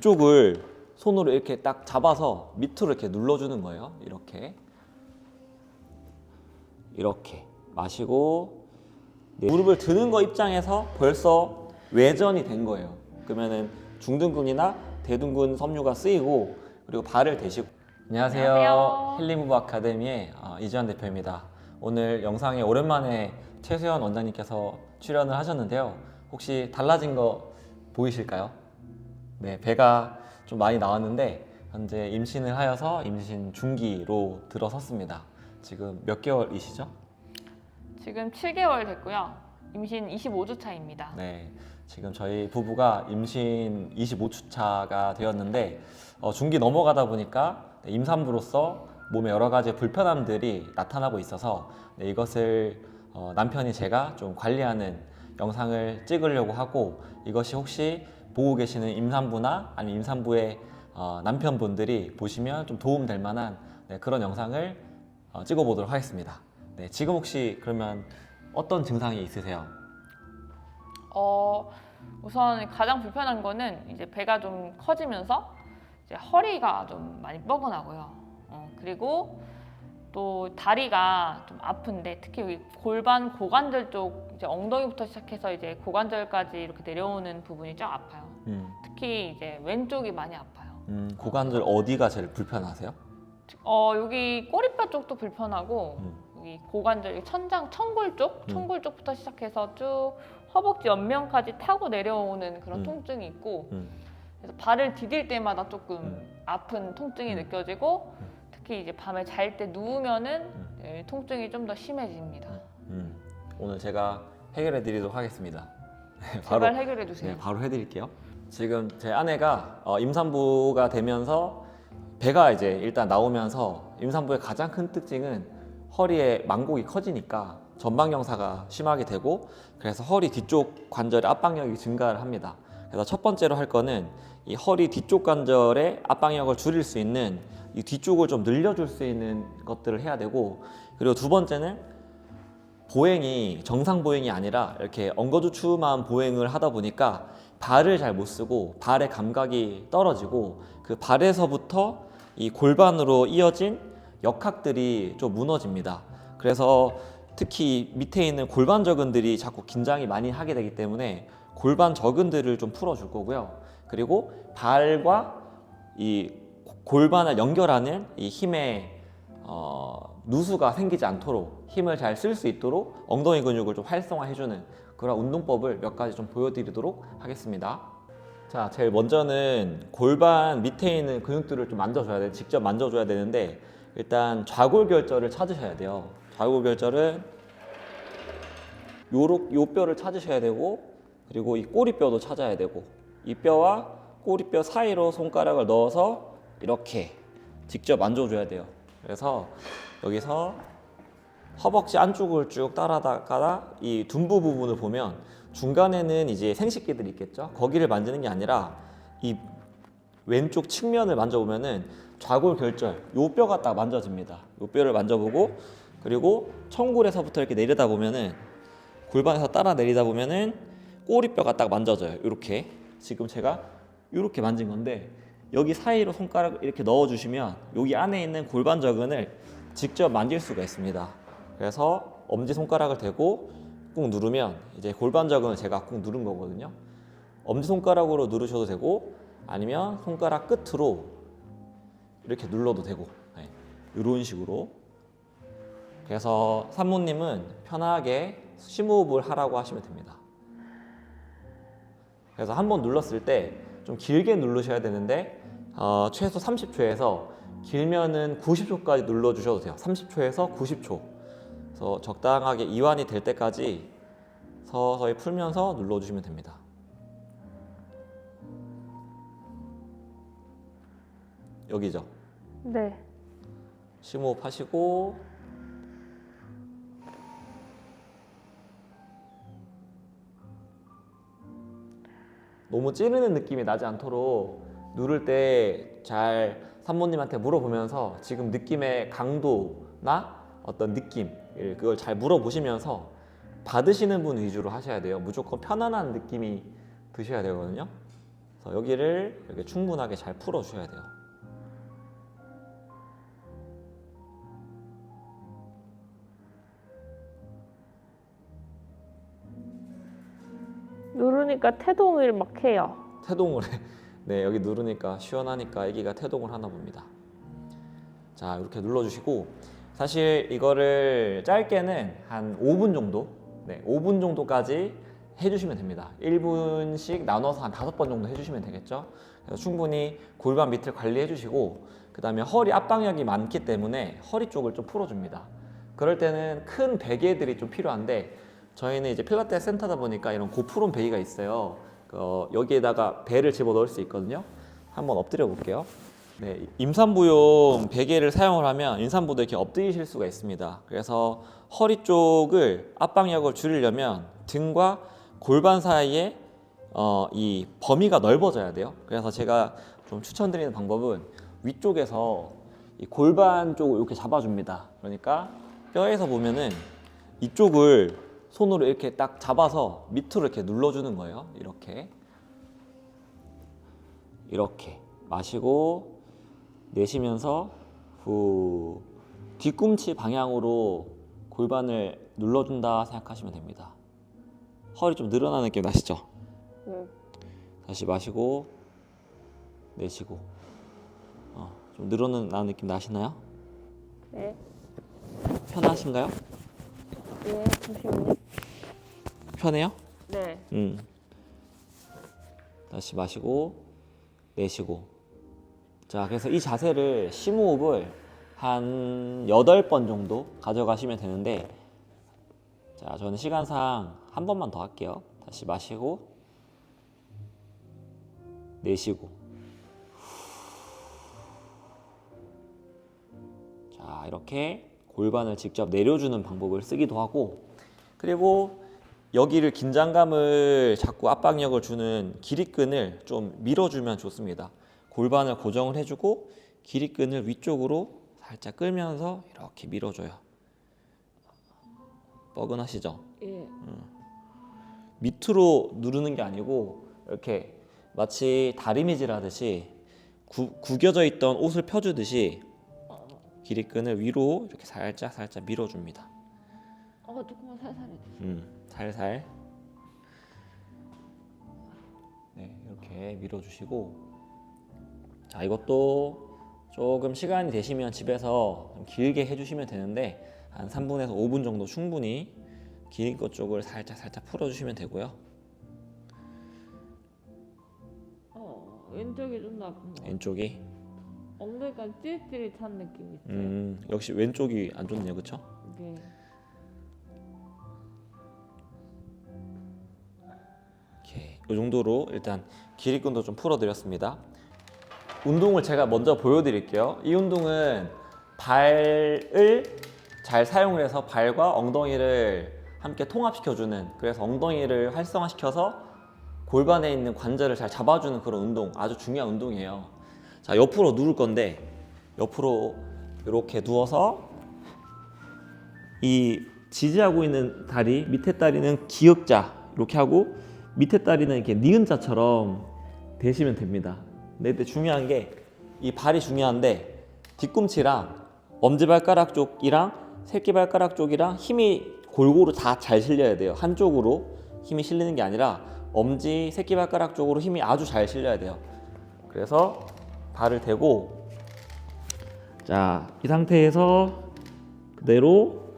쪽을 손으로 이렇게 딱 잡아서 밑으로 이렇게 눌러주는 거예요. 이렇게 이렇게 마시고 네, 무릎을 드는 거 입장에서 벌써 외전이 된 거예요. 그러면은 중둔근이나 대둔근 섬유가 쓰이고 그리고 발을 대시고 안녕하세요. 안녕하세요. 힐링무브 아카데미의 어, 이주환 대표입니다. 오늘 영상에 오랜만에 최수연 원장님께서 출연을 하셨는데요. 혹시 달라진 거 보이실까요? 네, 배가 좀 많이 나왔는데 현재 임신을 하여서 임신 중기로 들어섰습니다. 지금 몇 개월이시죠? 지금 7개월 됐고요. 임신 25주 차입니다. 네, 지금 저희 부부가 임신 25주 차가 되었는데 어, 중기 넘어가다 보니까 네, 임산부로서 몸에 여러 가지 불편함들이 나타나고 있어서 네, 이것을 어, 남편이 제가 좀 관리하는 영상을 찍으려고 하고 이것이 혹시 보고 계시는 임산부나 아니면 임산부의 어, 남편분들이 보시면 좀 도움 될 만한 네, 그런 영상을 어, 찍어 보도록 하겠습니다. 네, 지금 혹시 그러면 어떤 증상이 있으세요? 어, 우선 가장 불편한 거는 이제 배가 좀 커지면서 이제 허리가 좀 많이 뻐근하고요. 어, 그리고 또 다리가 좀 아픈데 특히 여기 골반 고관절 쪽 이제 엉덩이부터 시작해서 이제 고관절까지 이렇게 내려오는 부분이 좀 아파요. 음. 특히 이제 왼쪽이 많이 아파요. 음, 고관절 어디가 제일 불편하세요? 어, 여기 꼬리뼈 쪽도 불편하고 음. 여기 고관절, 여기 천장, 천골 쪽, 음. 천골 쪽부터 시작해서 쭉 허벅지 옆면까지 타고 내려오는 그런 음. 통증이 있고 음, 그래서 발을 디딜 때마다 조금 음. 아픈 통증이 음. 느껴지고 음. 특히 이제 밤에 잘 때 누우면은 음. 예, 통증이 좀 더 심해집니다. 음. 오늘 제가 해결해 드리도록 하겠습니다. 네, 제발 해결해 주세요. 네, 바로 해드릴게요. 지금 제 아내가 어, 임산부가 되면서 배가 이제 일단 나오면서 임산부의 가장 큰 특징은 허리에 망곡이 커지니까 전방경사가 심하게 되고 그래서 허리 뒤쪽 관절의 압박력이 증가를 합니다. 그래서 첫 번째로 할 거는 이 허리 뒤쪽 관절의 압박력을 줄일 수 있는 이 뒤쪽을 좀 늘려줄 수 있는 것들을 해야 되고 그리고 두 번째는 보행이 정상 보행이 아니라 이렇게 엉거주춤한 보행을 하다 보니까 발을 잘 못 쓰고 발의 감각이 떨어지고 그 발에서부터 이 골반으로 이어진 역학들이 좀 무너집니다. 그래서 특히 밑에 있는 골반 저근들이 자꾸 긴장이 많이 하게 되기 때문에 골반 저근들을 좀 풀어줄 거고요. 그리고 발과 이 골반을 연결하는 이 힘의 어, 누수가 생기지 않도록 힘을 잘 쓸 수 있도록 엉덩이 근육을 좀 활성화해주는 그런 운동법을 몇 가지 좀 보여드리도록 하겠습니다. 자, 제일 먼저는 골반 밑에 있는 근육들을 좀 만져줘야 돼, 직접 만져줘야 되는데 일단 좌골결절을 찾으셔야 돼요. 좌골결절은 요로, 요 뼈를 찾으셔야 되고 그리고 이 꼬리뼈도 찾아야 되고 이 뼈와 꼬리뼈 사이로 손가락을 넣어서 이렇게 직접 만져줘야 돼요. 그래서 여기서 허벅지 안쪽을 쭉 따라다가 이 둔부 부분을 보면 중간에는 이제 생식기들이 있겠죠. 거기를 만지는 게 아니라 이 왼쪽 측면을 만져보면은 좌골 결절 요 뼈가 딱 만져집니다. 요 뼈를 만져보고 그리고 청골에서부터 이렇게 내려다 보면은 골반에서 따라 내리다 보면은 꼬리뼈가 딱 만져져요. 이렇게 지금 제가 이렇게 만진 건데 여기 사이로 손가락 이렇게 넣어주시면 여기 안에 있는 골반 저근을 직접 만질 수가 있습니다. 그래서 엄지 손가락을 대고 꾹 누르면 이제 골반 저근을 제가 꾹 누른 거거든요. 엄지 손가락으로 누르셔도 되고 아니면 손가락 끝으로 이렇게 눌러도 되고 네, 이런 식으로 그래서 산모님은 편하게 심호흡을 하라고 하시면 됩니다. 그래서 한 번 눌렀을 때 좀 길게 누르셔야 되는데 어, 최소 30초에서 길면은 90초까지 눌러주셔도 돼요. 30초에서 90초. 그래서 적당하게 이완이 될 때까지 서서히 풀면서 눌러주시면 됩니다. 여기죠. 네. 심호흡 하시고 너무 찌르는 느낌이 나지 않도록 누를 때 잘 산모님한테 물어보면서 지금 느낌의 강도나 어떤 느낌 예, 그걸 잘 물어보시면서 받으시는 분 위주로 하셔야 돼요. 무조건 편안한 느낌이 드셔야 되거든요. 그래서 그래서 여기를 이렇게 충분하게 잘 풀어 주셔야 돼요. 누르니까 태동을 막 해요. 태동을 해. 네, 여기 누르니까 시원하니까 아기가 태동을 하나 봅니다. 자, 이렇게 눌러주시고 사실 이거를 짧게는 한 5분 정도, 네, 5분 정도까지 해주시면 됩니다. 1분씩 나눠서 한 5번 정도 해주시면 되겠죠. 그래서 충분히 골반 밑을 관리해주시고 그 다음에 허리 압박력이 많기 때문에 허리 쪽을 좀 풀어줍니다. 그럴 때는 큰 베개들이 좀 필요한데 저희는 이제 필라테스 센터다 보니까 이런 고프롬 베이가 있어요. 어, 여기에다가 배를 집어 넣을 수 있거든요. 한번 엎드려 볼게요. 네, 임산부용 베개를 사용을 하면 임산부도 이렇게 엎드리실 수가 있습니다. 그래서 허리 쪽을 압박력을 줄이려면 등과 골반 사이에 어, 이 범위가 넓어져야 돼요. 그래서 제가 좀 추천드리는 방법은 위쪽에서 이 골반 쪽을 이렇게 잡아줍니다. 그러니까 뼈에서 보면은 이쪽을 손으로 이렇게 딱 잡아서 밑으로 이렇게 눌러주는 거예요. 이렇게 이렇게 마시고 내쉬면서 후 뒤꿈치 방향으로 골반을 눌러준다 생각하시면 됩니다. 허리 좀 늘어나는 느낌 나시죠? 응. 다시 마시고 내쉬고 어, 좀 늘어나는 느낌 나시나요? 네. 편하신가요? 네. 잠시만요. 편해요? 네. 음. 다시 마시고 내쉬고. 자, 그래서 이 자세를 심호흡을 한 8번 정도 가져가시면 되는데 자, 저는 시간상 한 번만 더 할게요. 다시 마시고 내쉬고. 자, 이렇게 골반을 직접 내려주는 방법을 쓰기도 하고 그리고 여기를 긴장감을 자꾸 압박력을 주는 기립근을 좀 밀어주면 좋습니다. 골반을 고정을 해주고 기립근을 위쪽으로 살짝 끌면서 이렇게 밀어줘요. 뻐근하시죠? 예. 밑으로 누르는 게 아니고 이렇게 마치 다리미질 하듯이 구, 구겨져 있던 옷을 펴주듯이 기립근을 위로 이렇게 살짝 살짝 밀어줍니다. 어, 조금만 살살해 주세요. 음, 살살. 네, 이렇게 밀어주시고. 자, 이것도 조금 시간이 되시면 집에서 좀 길게 해주시면 되는데, 한 3분에서 5분 정도 충분히 긴 것 쪽을 살짝 살짝 풀어주시면 되고요. 어, 왼쪽이 좀더 아픈 거. 왼쪽이. 엉덩이가 찌릿찌릿한 느낌 있죠? 음, 역시 왼쪽이 안 좋네요, 그쵸? 네. 이 정도로 일단 기립근도 좀 풀어드렸습니다. 운동을 제가 먼저 보여드릴게요. 이 운동은 발을 잘 사용을 해서 발과 엉덩이를 함께 통합시켜주는 그래서 엉덩이를 활성화시켜서 골반에 있는 관절을 잘 잡아주는 그런 운동 아주 중요한 운동이에요. 자 옆으로 누를 건데 옆으로 이렇게 누워서 이 지지하고 있는 다리 밑에 다리는 기역자 이렇게 하고 밑에 다리는 이렇게 니은자처럼 되시면 됩니다. 근데 이때 중요한 게 이 발이 중요한데 뒤꿈치랑 엄지발가락 쪽이랑 새끼발가락 쪽이랑 힘이 골고루 다 잘 실려야 돼요. 한쪽으로 힘이 실리는 게 아니라 엄지, 새끼발가락 쪽으로 힘이 아주 잘 실려야 돼요. 그래서 발을 대고 자, 이 상태에서 그대로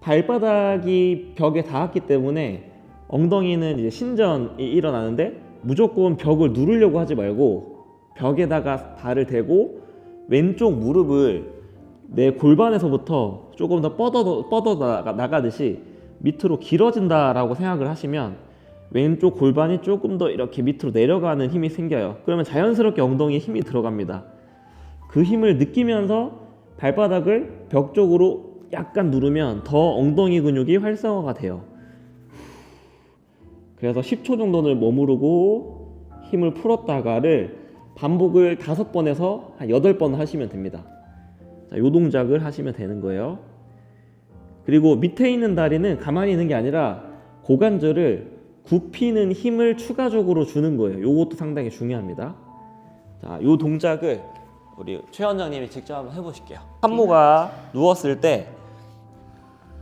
발바닥이 벽에 닿았기 때문에 엉덩이는 이제 신전이 일어나는데 무조건 벽을 누르려고 하지 말고 벽에다가 발을 대고 왼쪽 무릎을 내 골반에서부터 조금 더 뻗어 뻗어 나가, 나가듯이 밑으로 길어진다라고 생각을 하시면 왼쪽 골반이 조금 더 이렇게 밑으로 내려가는 힘이 생겨요. 그러면 자연스럽게 엉덩이에 힘이 들어갑니다. 그 힘을 느끼면서 발바닥을 벽 쪽으로 약간 누르면 더 엉덩이 근육이 활성화가 돼요. 그래서 10초 정도는 머무르고 힘을 풀었다가를 반복을 다섯 번에서 한 여덟 번 하시면 됩니다. 자, 요 동작을 하시면 되는 거예요. 그리고 밑에 있는 다리는 가만히 있는 게 아니라 고관절을 굽히는 힘을 추가적으로 주는 거예요. 요것도 상당히 중요합니다. 자, 요 동작을 우리 최 원장님이 직접 한번 해보실게요. 산모가 누웠을 때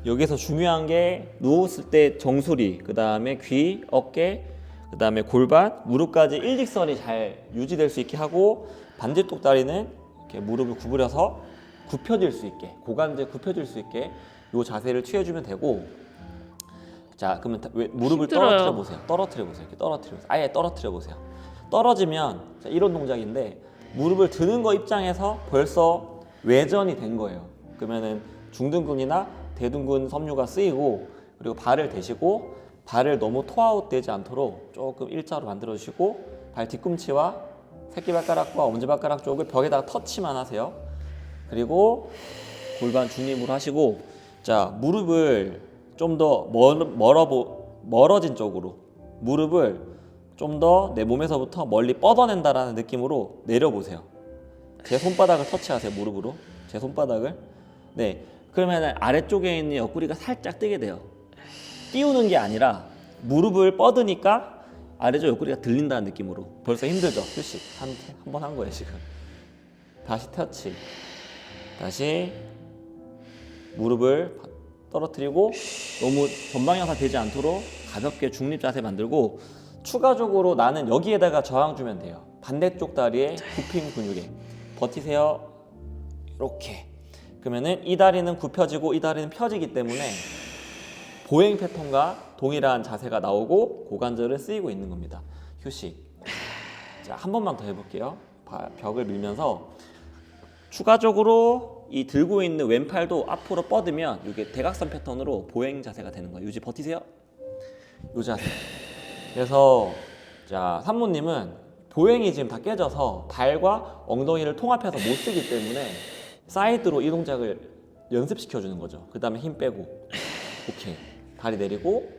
여기서 중요한 게 누웠을 때 정수리, 그 다음에 귀, 어깨, 그 다음에 골반, 무릎까지 일직선이 잘 유지될 수 있게 하고 반대쪽 다리는 이렇게 무릎을 구부려서 굽혀질 수 있게 고관절 굽혀질 수 있게 요 자세를 취해주면 되고 자 그러면 다- 왜- 무릎을 힘들어요. 떨어뜨려 보세요. 떨어뜨려 보세요. 이렇게 떨어뜨려 보세요. 아예 떨어뜨려 보세요. 떨어지면 자, 이런 동작인데 무릎을 드는 거 입장에서 벌써 외전이 된 거예요. 그러면은 중둔근이나 대둔근 섬유가 쓰이고 그리고 발을 대시고 발을 너무 토아웃 되지 않도록 조금 일자로 만들어 주시고 발 뒤꿈치와 새끼발가락과 엄지발가락 쪽을 벽에다가 터치만 하세요. 그리고 골반 중립으로 하시고 자 무릎을 좀 더 멀어 보 멀어진 쪽으로 무릎을 좀 더 내 몸에서부터 멀리 뻗어낸다라는 느낌으로 내려보세요. 제 손바닥을 터치하세요 무릎으로 제 손바닥을 네 그러면 아래쪽에 있는 옆구리가 살짝 뜨게 돼요. 띄우는 게 아니라 무릎을 뻗으니까 아래쪽 옆구리가 들린다는 느낌으로 벌써 힘들죠? 휴식. 한한 번 한 거예요 지금. 다시 터치. 다시 무릎을 떨어뜨리고 너무 전방향사 되지 않도록 가볍게 중립 자세 만들고 추가적으로 나는 여기에다가 저항 주면 돼요. 반대쪽 다리에 굽힘 근육에. 버티세요. 이렇게 그러면은 이 다리는 굽혀지고 이 다리는 펴지기 때문에 보행 패턴과 동일한 자세가 나오고 고관절은 쓰이고 있는 겁니다 휴식 자 한 번만 더 해볼게요 바- 벽을 밀면서 추가적으로 이 들고 있는 왼팔도 앞으로 뻗으면 이게 대각선 패턴으로 보행 자세가 되는 거예요. 유지 버티세요. 요 자세. 그래서 자 산모님은 보행이 지금 다 깨져서 발과 엉덩이를 통합해서 못 쓰기 때문에 사이드로 이 동작을 연습시켜 주는 거죠. 그 다음에 힘 빼고 오케이 다리 내리고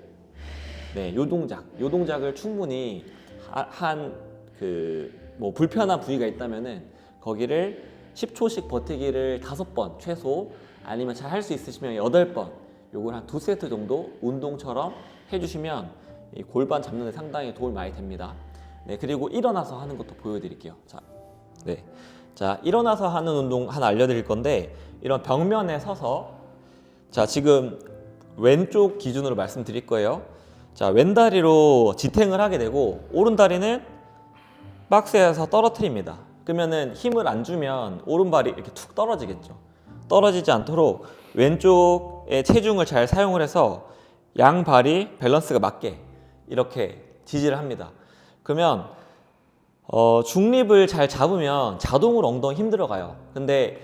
네, 요 동작, 요 동작을 충분히 한 그 뭐 불편한 부위가 있다면은 거기를 10초씩 버티기를 다섯 번 최소 아니면 잘 할 수 있으시면 여덟 번 요걸 한 두 세트 정도 운동처럼 해주시면 이 골반 잡는 데 상당히 도움이 많이 됩니다. 네, 그리고 일어나서 하는 것도 보여드릴게요. 자, 네, 자 일어나서 하는 운동 하나 알려드릴 건데 이런 벽면에 서서 자 지금 왼쪽 기준으로 말씀드릴 거예요. 자 왼다리로 지탱을 하게 되고 오른다리는 박스에서 떨어뜨립니다. 그러면은 힘을 안 주면 오른발이 이렇게 툭 떨어지겠죠. 떨어지지 않도록 왼쪽의 체중을 잘 사용을 해서 양 발이 밸런스가 맞게 이렇게 지지를 합니다. 그러면 어, 중립을 잘 잡으면 자동으로 엉덩이 힘들어 가요. 근데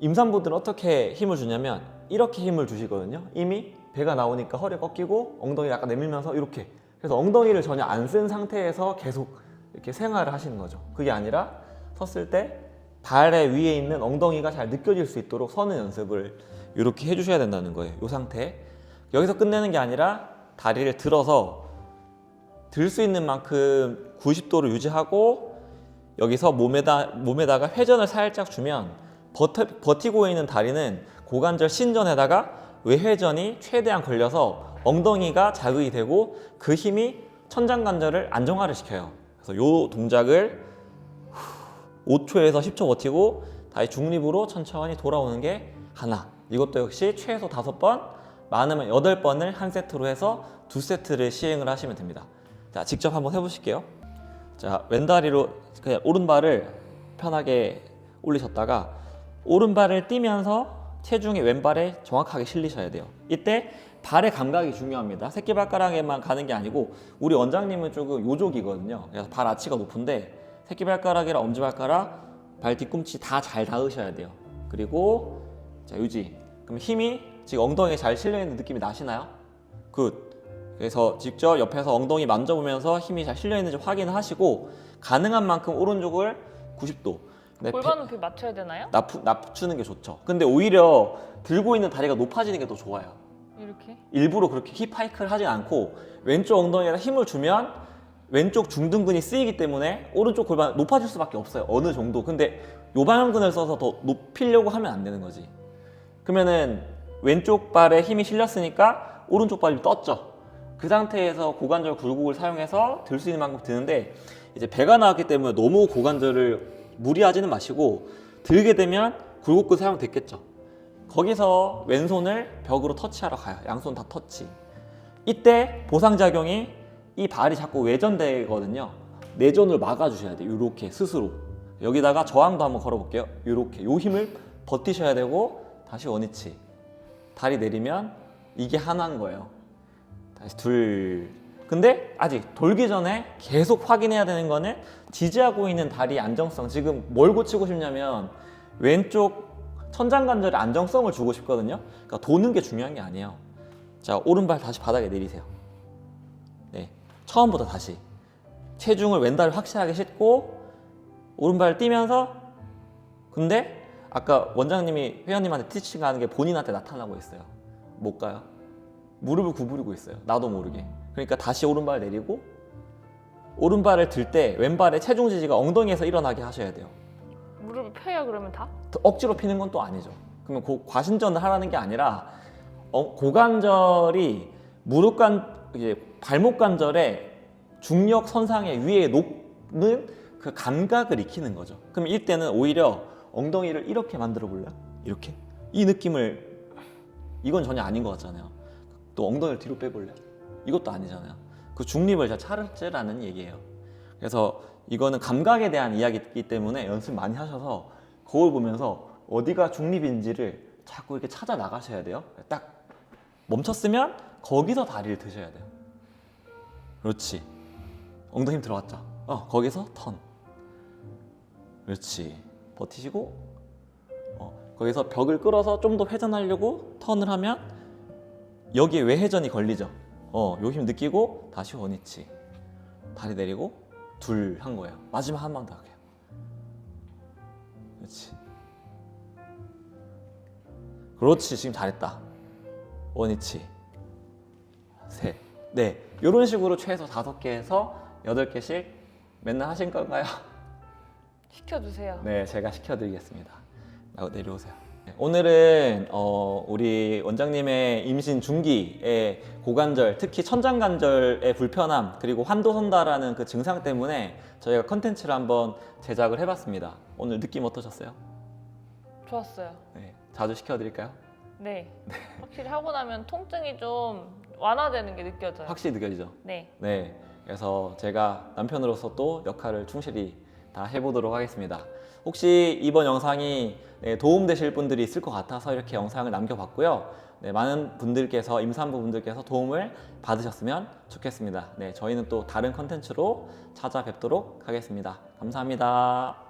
임산부들은 어떻게 힘을 주냐면 이렇게 힘을 주시거든요. 이미 배가 나오니까 허리 꺾이고 엉덩이 약간 내밀면서 이렇게. 그래서 엉덩이를 전혀 안 쓴 상태에서 계속 이렇게 생활을 하시는 거죠. 그게 아니라 섰을 때 발의 위에 있는 엉덩이가 잘 느껴질 수 있도록 서는 연습을 이렇게 해주셔야 된다는 거예요. 이 상태. 여기서 끝내는 게 아니라 다리를 들어서 들 수 있는 만큼 90도를 유지하고 여기서 몸에다 몸에다가 회전을 살짝 주면 버텨, 버티 고 있는 다리는 고관절 신전에다가 외회전이 최대한 걸려서 엉덩이가 자극이 되고 그 힘이 천장관절을 안정화를 시켜요. 그래서 요 동작을 5초에서 10초 버티고 다시 중립으로 천천히 돌아오는 게 하나. 이것도 역시 최소 다섯 번, 많으면 여덟 번을 한 세트로 해서 두 세트를 시행을 하시면 됩니다. 자, 직접 한번 해보실게요. 자, 왼다리로 그냥 오른발을 편하게 올리셨다가 오른발을 띄면서 체중이 왼발에 정확하게 실리셔야 돼요. 이때 발의 감각이 중요합니다. 새끼발가락에만 가는 게 아니고 우리 원장님은 조금 요족이거든요. 그래서 발 아치가 높은데 새끼발가락이랑 엄지발가락, 발 뒤꿈치 다 잘 닿으셔야 돼요. 그리고 자 유지. 그럼 힘이 지금 엉덩이에 잘 실려 있는 느낌이 나시나요? 굿. 그래서 직접 옆에서 엉덩이 만져보면서 힘이 잘 실려 있는지 확인을 하시고 가능한 만큼 오른쪽을 90도. 네, 골반 높이 맞춰야 되나요? 낮추, 낮추는 게 좋죠. 근데 오히려 들고 있는 다리가 높아지는 게 더 좋아요. 이렇게? 일부러 그렇게 힙하이크를 하지 않고 왼쪽 엉덩이에다 힘을 주면 왼쪽 중둔근이 쓰이기 때문에 오른쪽 골반 높아질 수밖에 없어요. 어느 정도. 근데 요방근을 써서 더 높이려고 하면 안 되는 거지. 그러면은 왼쪽 발에 힘이 실렸으니까 오른쪽 발이 떴죠. 그 상태에서 고관절 굴곡을 사용해서 들 수 있는 만큼 드는데 이제 배가 나왔기 때문에 너무 고관절을 무리하지는 마시고 들게 되면 굴곡근 사용 됐겠죠. 거기서 왼손을 벽으로 터치하러 가요. 양손 다 터치. 이때 보상작용이 이 발이 자꾸 외전되거든요. 내전을 막아주셔야 돼요. 이렇게 스스로. 여기다가 저항도 한번 걸어볼게요. 이렇게. 요 힘을 버티셔야 되고 다시 원위치. 다리 내리면 이게 하나인 거예요. 다시 둘. 근데 아직 돌기 전에 계속 확인해야 되는 거는 지지하고 있는 다리 안정성. 지금 뭘 고치고 싶냐면 왼쪽 천장관절의 안정성을 주고 싶거든요. 그러니까 도는 게 중요한 게 아니에요. 자, 오른발 다시 바닥에 내리세요. 네. 처음부터 다시. 체중을 왼다리 확실하게 싣고 오른발 뛰면서 근데 아까 원장님이 회원님한테 티칭 하는 게 본인한테 나타나고 있어요. 못 가요. 무릎을 구부리고 있어요. 나도 모르게. 그러니까 다시 오른발 내리고 오른발을 들 때 왼발의 체중 지지가 엉덩이에서 일어나게 하셔야 돼요. 무릎을 펴요 그러면 다? 억지로 피는 건 또 아니죠. 그러면 고- 과신전을 하라는 게 아니라 어, 고관절이 무릎관 이제 발목 관절의 중력 선상에 위에 놓는 그 감각을 익히는 거죠. 그럼 이때는 오히려 엉덩이를 이렇게 만들어 볼래요? 이렇게 이 느낌을 이건 전혀 아닌 것 같잖아요. 또 엉덩이를 뒤로 빼볼래요? 이것도 아니잖아요. 그 중립을 잘 찾으라는 얘기예요. 그래서 이거는 감각에 대한 이야기이기 때문에 연습 많이 하셔서 거울 보면서 어디가 중립인지를 자꾸 이렇게 찾아 나가셔야 돼요. 딱 멈췄으면 거기서 다리를 드셔야 돼요. 그렇지. 엉덩이 힘 들어갔죠. 어, 거기서 턴. 그렇지. 버티시고 어, 거기서 벽을 끌어서 좀 더 회전하려고 턴을 하면 여기에 왜 회전이 걸리죠? 어, 요 힘 느끼고 다시 원위치. 다리 내리고 둘 한 거예요. 마지막 한번더 할게요. 그렇지. 그렇지. 지금 잘했다. 원위치. 셋. 네. 이런 식으로 최소 다섯 개에서 여덟 개씩 맨날 하신 건가요? 시켜주세요. 네, 제가 시켜드리겠습니다. 나- 내려오세요. 네, 오늘은 어, 우리 원장님의 임신 중기의 고관절, 특히 천장관절의 불편함 그리고 환도선다라는 그 증상 때문에 저희가 컨텐츠를 한번 제작을 해봤습니다. 오늘 느낌 어떠셨어요? 좋았어요. 네, 자주 시켜드릴까요? 네. 확실히 하고 나면 통증이 좀 완화되는 게 느껴져요. 확실히 느껴지죠? 네. 네, 그래서 제가 남편으로서 또 역할을 충실히 다 해보도록 하겠습니다. 혹시 이번 영상이 네, 도움되실 분들이 있을 것 같아서 이렇게 영상을 남겨봤고요. 네, 많은 분들께서 임산부 분들께서 도움을 받으셨으면 좋겠습니다. 네, 저희는 또 다른 컨텐츠로 찾아뵙도록 하겠습니다. 감사합니다.